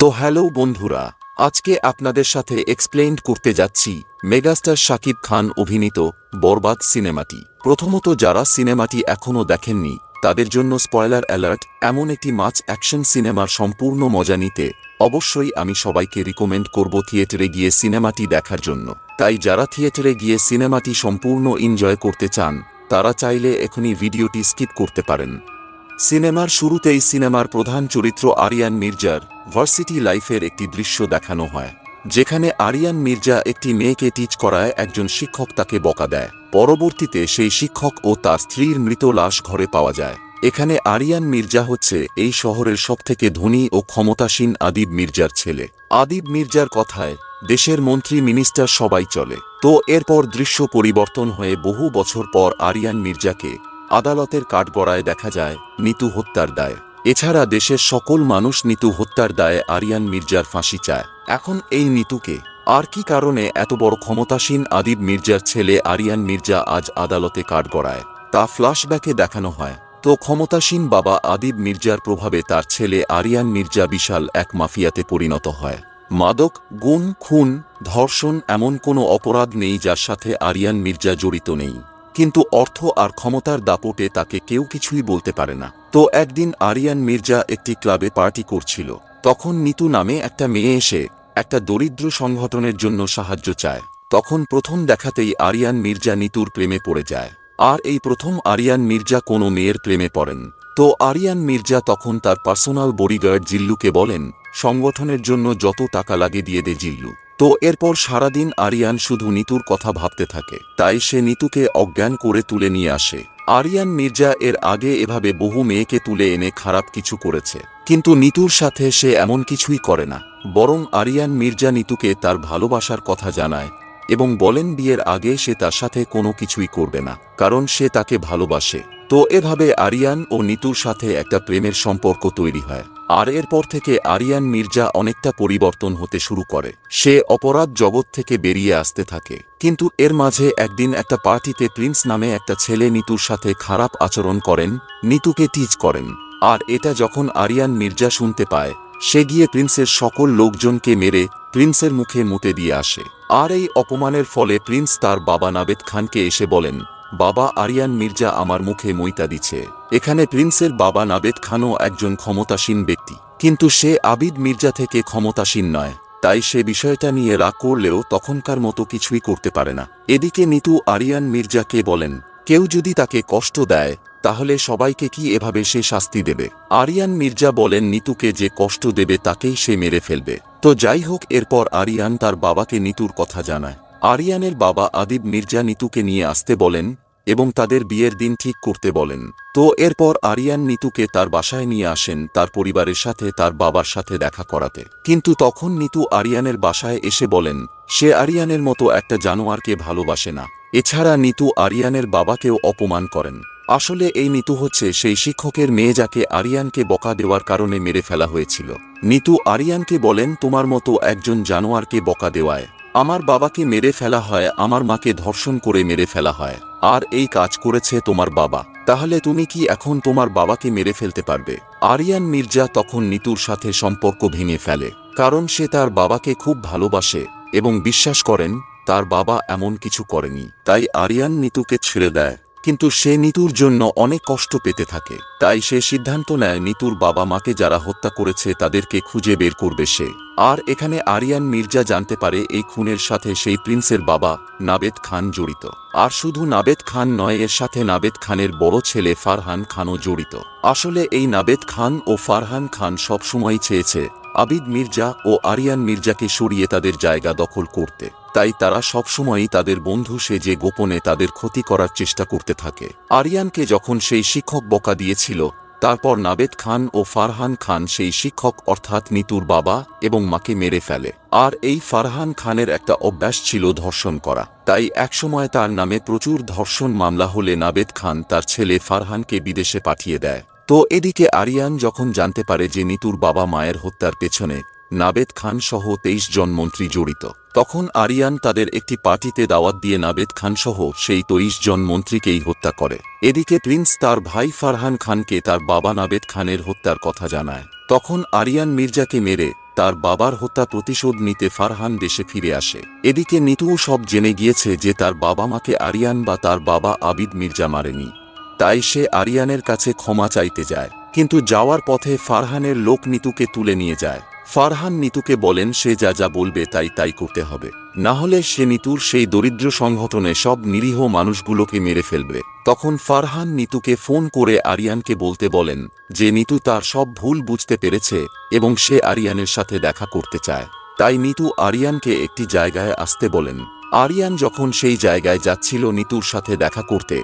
তো হ্যালো বন্ধুরা, আজকে আপনাদের সাথে এক্সপ্লেইন করতে যাচ্ছি মেগাস্টার শাকিব খান অভিনীত বরবাদ সিনেমাটি। প্রথমত যারা সিনেমাটি এখনও দেখেননি, তাদের জন্য স্পয়লার অ্যালার্ট এমন একটি মাছ অ্যাকশন সিনেমার সম্পূর্ণ মজা নিতে অবশ্যই আমি সবাইকে রিকমেন্ড করব থিয়েটারে গিয়ে সিনেমাটি দেখার জন্য। তাই যারা থিয়েটারে গিয়ে সিনেমাটি সম্পূর্ণ এনজয় করতে চান, তারা চাইলে এখনই ভিডিওটি স্কিপ করতে পারেন। সিনেমার শুরুতেই সিনেমার প্রধান চরিত্র আরিয়ান মির্জার ভার্সিটি লাইফের একটি দৃশ্য দেখানো হয়, যেখানে আরিয়ান মির্জা একটি মেয়েকে টিচ করায় একজন শিক্ষক তাকে বকা দেয়। পরবর্তীতে সেই শিক্ষক ও তার স্ত্রীর মৃত লাশ ঘরে পাওয়া যায়। এখানে আরিয়ান মির্জা হচ্ছে এই শহরের সবথেকে ধনী ও ক্ষমতাসীন আদিব মির্জার ছেলে। আদিব মির্জার কথায়, দেশের মন্ত্রী মিনিস্টার সবাই চলে। তো এরপর দৃশ্য পরিবর্তন হয়ে বহু বছর পর আরিয়ান মির্জাকে আদালতের কাঠগড়ায় দেখা যায়, নিতু হত্যার দায়। এছাড়া দেশের সকল মানুষ নিতু হত্যার দায়ে আরিয়ান মির্জার ফাঁসি চায়। এখন এই নিতুকে আর কি কারণে এত বড় ক্ষমতাসীন আদিব মির্জার ছেলে আরিয়ান মির্জা আজ আদালতে কাঠগড়ায় তা ফ্ল্যাশব্যাকে দেখানো হয়। তো ক্ষমতাসীন বাবা আদিব মির্জার প্রভাবে তার ছেলে আরিয়ান মির্জা বিশাল এক মাফিয়াতে পরিণত হয়। মাদক, গুণ, খুন, ধর্ষণ এমন কোনো অপরাধ নেই যার সাথে আরিয়ান মির্জা জড়িত নেই। কিন্তু অর্থ আর ক্ষমতার দাপটে তাকে কেউ কিছুই বলতে পারে না। তো একদিন আরিয়ান মির্জা একটি ক্লাবে পার্টি করছিল। তখন নিতু নামে একটা মেয়ে এসে একটা দরিদ্র সংগঠনের জন্য সাহায্য চায়। তখন প্রথম দেখাতেই আরিয়ান মির্জা নিতুর প্রেমে পড়ে যায়। আর এই প্রথম আরিয়ান মির্জা কোনো মেয়ের প্রেমে পড়েন। তো আরিয়ান মির্জা তখন তার পার্সোনাল বডিগার্ড জিল্লুকে বলেন, সংগঠনের জন্য যত টাকা লাগে দিয়ে দে জিল্লু। তো এরপর সারাদিন আরিয়ান শুধু নিতুর কথা ভাবতে থাকে। তাই সে নিতুকে অজ্ঞান করে তুলে নিয়ে আসে। আরিয়ান মির্জা এর আগে এভাবে বহু মেয়েকে তুলে এনে খারাপ কিছু করেছে। কিন্তু নিতুর সাথে সে এমন কিছুই করে না। বরং আরিয়ান মির্জা নিতুকে তার ভালোবাসার কথা জানায় এবং বলেন বিয়ের আগে সে তার সাথে কোনো কিছুই করবে না, কারণ সে তাকে ভালোবাসে। তো এভাবে আরিয়ান ও নিতুর সাথে একটা প্রেমের সম্পর্ক তৈরি হয়। আর এরপর থেকে আরিয়ান মির্জা অনেকটা পরিবর্তন হতে শুরু করে। সে অপরাধ জগৎ থেকে বেরিয়ে আসতে থাকে। কিন্তু এর মাঝে একদিন একটা পার্টিতে প্রিন্স নামে একটা ছেলে নিতুর সাথে খারাপ আচরণ করেন, নিতুকে টিচ করেন। আর এটা যখন আরিয়ান মির্জা শুনতে পায়, সে গিয়ে প্রিন্সের সকল লোকজনকে মেরে প্রিন্সের মুখে মুতে দিয়ে আসে। আর এই অপমানের ফলে প্রিন্স তার বাবা নাবেদ খানকে এসে বলেন বাবা আরিয়ান মির্জা আমার মুখে মইতা দিছে। এখানে প্রিন্সের বাবা নাবেদ খানও একজন ক্ষমতাসীন ব্যক্তি। কিন্তু সে আবিদ মির্জা থেকে ক্ষমতাসীন নয়। তাই সে বিষয়টা নিয়ে রাগ করলেও তখনকার মতো কিছুই করতে পারে না। এদিকে নিতু আরিয়ান মির্জাকে বলেন, কেউ যদি তাকে কষ্ট দেয়, তাহলে সবাইকে কি এভাবে সে শাস্তি দেবে? আরিয়ান মির্জা বলেন, নিতুকে যে কষ্ট দেবে, তাকেই সে মেরে ফেলবে। তো যাই হোক, এরপর আরিয়ান তার বাবাকে নিতুর কথা জানায়। আরিয়ানের বাবা আদিব মির্জা নিতুকে নিয়ে আসতে বলেন এবং তাদের বিয়ের দিন ঠিক করতে বলেন। তো এরপর আরিয়ান নিতুকে তার বাসায় নিয়ে আসেন তার পরিবারের সাথে তার বাবার সাথে দেখা করাতে। কিন্তু তখন নিতু আরিয়ানের বাসায় এসে বলেন, সে আরিয়ানের মতো একটা জানোয়ারকে ভালোবাসে না। এছাড়া নিতু আরিয়ানের বাবাকেও অপমান করেন। আসলে এই নিতু হচ্ছে সেই শিক্ষকের মেয়ে যাকে আরিয়ানকে বকা দেওয়ার কারণে মেরে ফেলা হয়েছিল। নিতু আরিয়ানকে বলেন, তোমার মতো একজন জানোয়ারকে বকা দেওয়ায়। আমার বাবাকে মেরে ফেলা হয়, আমার মাকে ধর্ষণ করে মেরে ফেলা হয়। আর এই কাজ করেছে তোমার বাবা। তাহলে তুমি কি এখন তোমার বাবাকে মেরে ফেলতে পারবে? আরিয়ান মির্জা তখন নিতুর সাথে সম্পর্ক ভেঙে ফেলে। কারণ সে তার বাবাকে খুব ভালোবাসে এবং বিশ্বাস করেন, তার বাবা এমন কিছু করেনি। তাই আরিয়ান নিতুকে ছেড়ে দেয়। কিন্তু সে নিতুর জন্য অনেক কষ্ট পেতে থাকে। তাই সে সিদ্ধান্ত নেয় নিতুর বাবা মাকে যারা হত্যা করেছে তাদেরকে খুঁজে বের করবে সে। আর এখানে আরিয়ান মির্জা জানতে পারে এই খুনের সাথে সেই প্রিন্সের বাবা নাবেদ খান জড়িত। আর শুধু নাবেদ খান নয়, এর সাথে নাবেদ খানের বড় ছেলে ফারহান খানও জড়িত। আসলে এই নাবেদ খান ও ফারহান খান সবসময় চেয়েছে আবিদ মির্জা ও আরিয়ান মির্জাকে সরিয়ে তাদের জায়গা দখল করতে। তাই তারা সবসময়ই তাদের বন্ধু সে যে গোপনে তাদের ক্ষতি করার চেষ্টা করতে থাকে। আরিয়ানকে যখন সেই শিক্ষক বকা দিয়েছিল, তারপর নাবেদ খান ও ফারহান খান সেই শিক্ষক অর্থাৎ নিতুর বাবা এবং মাকে মেরে ফেলে। আর এই ফারহান খানের একটা অভ্যাস ছিল ধর্ষণ করা। তাই একসময় তার নামে প্রচুর ধর্ষণ মামলা হলে নাবেদ খান তার ছেলে ফারহানকে বিদেশে পাঠিয়ে দেয়। তো এদিকে আরিয়ান যখন জানতে পারে যে নিতুর বাবা মায়ের হত্যার পেছনে নাবেদ খান সহ তেইশ জন মন্ত্রী জড়িত। তখন আরিয়ান তাদের একটি পার্টিতে দাওয়াত দিয়ে নাবেদ খান সহ সেই তেইশ জন মন্ত্রীকেই হত্যা করে। এদিকে প্রিন্স তার ভাই ফারহান খানকে তার বাবা নাবেদ খানের হত্যার কথা জানায়। তখন আরিয়ান মির্জাকে মেরে তার বাবার হত্যা প্রতিশোধ নিতে ফারহান দেশে ফিরে আসে। এদিকে নিতুও সব জেনে গিয়েছে যে তার বাবা মাকে আরিয়ান বা তার বাবা আবিদ মির্জা মারেনি। তাই সে আরিয়ানের কাছে ক্ষমা চাইতে যায়। কিন্তু যাওয়ার পথে ফারহানের লোক নিতুকে তুলে নিয়ে যায়। ফারহান নিতুকে বলেন, সে যা যা বলবে তাই তাই করতে হবে। না হলে সে নিতুর সেই দরিদ্র সংগঠনে সব নিরীহ মানুষগুলোকে মেরে ফেলবে। তখন ফারহান নিতুকে ফোন করে আরিয়ানকে বলতে বলেন যে, নিতু তার সব ভুল বুঝতে পেরেছে এবং সে আরিয়ানের সাথে দেখা করতে চায়। তাই নিতু আরিয়ানকে একটি জায়গায় আসতে বলেন। আরিয়ান যখন সেই জায়গায় যাচ্ছিল নিতুর সাথে দেখা করতে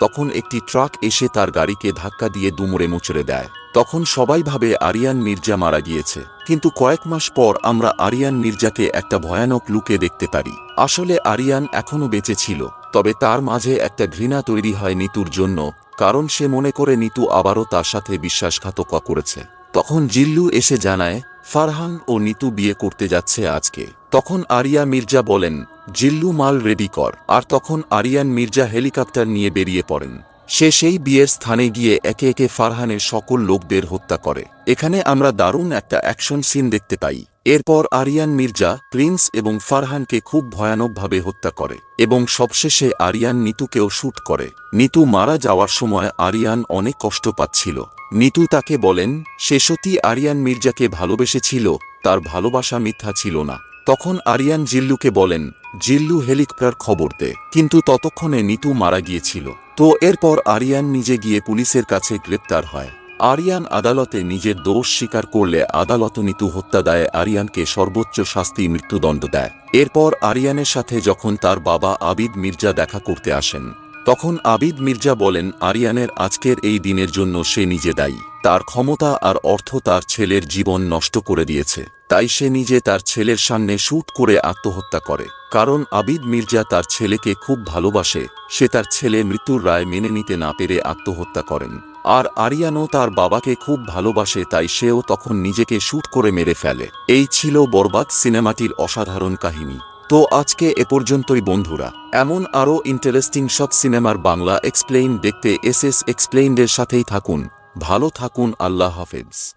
তখন একটি ট্রাক এসে তার গাড়িকে ধাক্কা দিয়ে দুমড়ে মুচড়ে দেয়। তখন সবাই ভাবে আরিয়ান মির্জা মারা গিয়েছে। কিন্তু কয়েক মাস পর আমরা আরিয়ান মির্জাকে একটা ভয়ানক লুকে দেখতে পারি। আসলে আরিয়ান এখনও বেঁচে ছিল, তবে তার মাঝে একটা ঘৃণা তৈরি হয় নিতুর জন্য, কারণ সে মনে করে নিতু আবারও তার সাথে বিশ্বাসঘাতকতা করেছে। তখন জিল্লু এসে জানায়, ফারহান ও নিতু বিয়ে করতে যাচ্ছে আজকে। তখন আরিয়া মির্জা বলেন জিল্লু মাল রেডি কর। আর তখন আরিয়ান মির্জা হেলিকপ্টার নিয়ে বেরিয়ে পড়েন। সে সেই বিয়ের স্থানে গিয়ে একে একে ফারহানের সকল লোকদের হত্যা করে। এখানে আমরা দারুণ একটা অ্যাকশন সিন দেখতে পাই। এরপর আরিয়ান মির্জা, প্রিন্স এবং ফারহানকে খুব ভয়ানকভাবে হত্যা করে এবং সবশেষে আরিয়ান নিতুকেও শ্যুট করে। নিতু মারা যাওয়ার সময় আরিয়ান অনেক কষ্ট পাচ্ছিল। নিতু তাকে বলেন, সে সত্যি আরিয়ান মির্জাকে ভালোবেসেছিল, তার ভালোবাসা মিথ্যা ছিল না। তখন আরিয়ান জিল্লুকে বলেন, জিল্লু হেলিকপ্টার খবর দে। কিন্তু ততক্ষণে নিতু মারা গিয়েছিল। তো এরপর আরিয়ান নিজে গিয়ে পুলিশের কাছে গ্রেপ্তার হয়। আরিয়ান আদালতে নিজের দোষ স্বীকার করলে আদালত নিতু হত্যা দেয় আরিয়ানকে সর্বোচ্চ শাস্তি মৃত্যুদণ্ড দেয়। এরপর আরিয়ানের সাথে যখন তার বাবা আবিদ মির্জা দেখা করতে আসেন তখন আবিদ মির্জা বলেন, আরিয়ানের আজকের এই দিনের জন্য সে নিজে দায়ী। তার ক্ষমতা আর অর্থ তার ছেলের জীবন নষ্ট করে দিয়েছে। তাই সে নিজে তার ছেলের সামনে শ্যুট করে আত্মহত্যা করে। কারণ আবিদ মির্জা তার ছেলেকে খুব ভালোবাসে। সে তার ছেলে মৃত্যুর রায় মেনে নিতে না পেরে আত্মহত্যা করেন। আর আরিয়ানও তার বাবাকে খুব ভালোবাসে, তাই সেও তখন নিজেকে শ্যুট করে মেরে ফেলে। এই ছিল বরবাদ সিনেমাটির অসাধারণ কাহিনী। তো আজকে এ পর্যন্তই বন্ধুরা। এমন আরও ইন্টারেস্টিং সব সিনেমার বাংলা এক্সপ্লেইন দেখতে এস এস এক্সপ্লেইনদের সাথেই থাকুন। ভালো থাকুন, আল্লাহ হাফেজ।